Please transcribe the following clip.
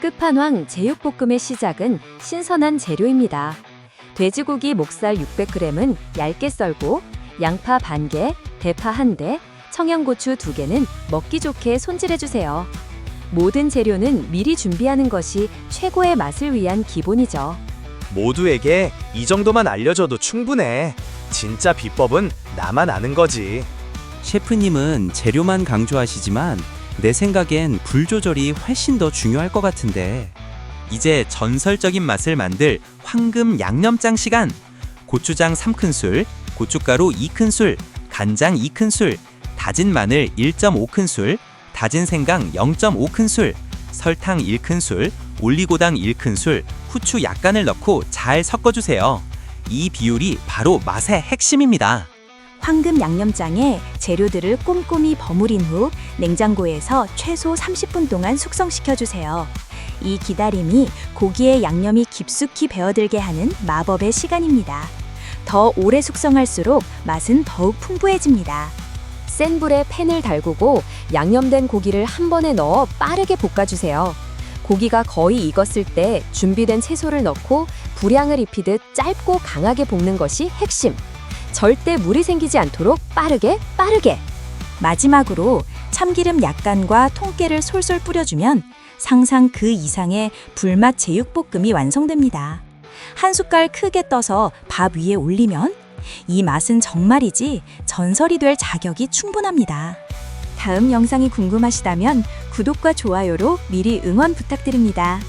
끝판왕 제육볶음의 시작은 신선한 재료입니다. 돼지고기 목살 600g은 얇게 썰고 양파 반 개, 대파 한 대, 청양고추 두 개는 먹기 좋게 손질해 주세요. 모든 재료는 미리 준비하는 것이 최고의 맛을 위한 기본이죠. 모두에게 이 정도만 알려줘도 충분해. 진짜 비법은 나만 아는 거지. 셰프님은 재료만 강조하시지만 내 생각엔 불 조절이 훨씬 더 중요할 것 같은데. 이제 전설적인 맛을 만들 황금 양념장 시간. 고추장 3큰술, 고춧가루 2큰술, 간장 2큰술, 다진 마늘 1.5큰술, 다진 생강 0.5큰술, 설탕 1큰술, 올리고당 1큰술, 후추 약간을 넣고 잘 섞어주세요. 이 비율이 바로 맛의 핵심입니다. 황금 양념장에 재료들을 꼼꼼히 버무린 후 냉장고에서 최소 30분 동안 숙성시켜 주세요. 이 기다림이 고기의 양념이 깊숙이 배어들게 하는 마법의 시간입니다. 더 오래 숙성할수록 맛은 더욱 풍부해집니다. 센 불에 팬을 달구고 양념된 고기를 한 번에 넣어 빠르게 볶아주세요. 고기가 거의 익었을 때 준비된 채소를 넣고 불향을 입히듯 짧고 강하게 볶는 것이 핵심. 절대 물이 생기지 않도록 빠르게 빠르게. 마지막으로 참기름 약간과 통깨를 솔솔 뿌려주면 상상 그 이상의 불맛 제육볶음이 완성됩니다. 한 숟갈 크게 떠서 밥 위에 올리면 이 맛은 정말이지 전설이 될 자격이 충분합니다. 다음 영상이 궁금하시다면 구독과 좋아요로 미리 응원 부탁드립니다.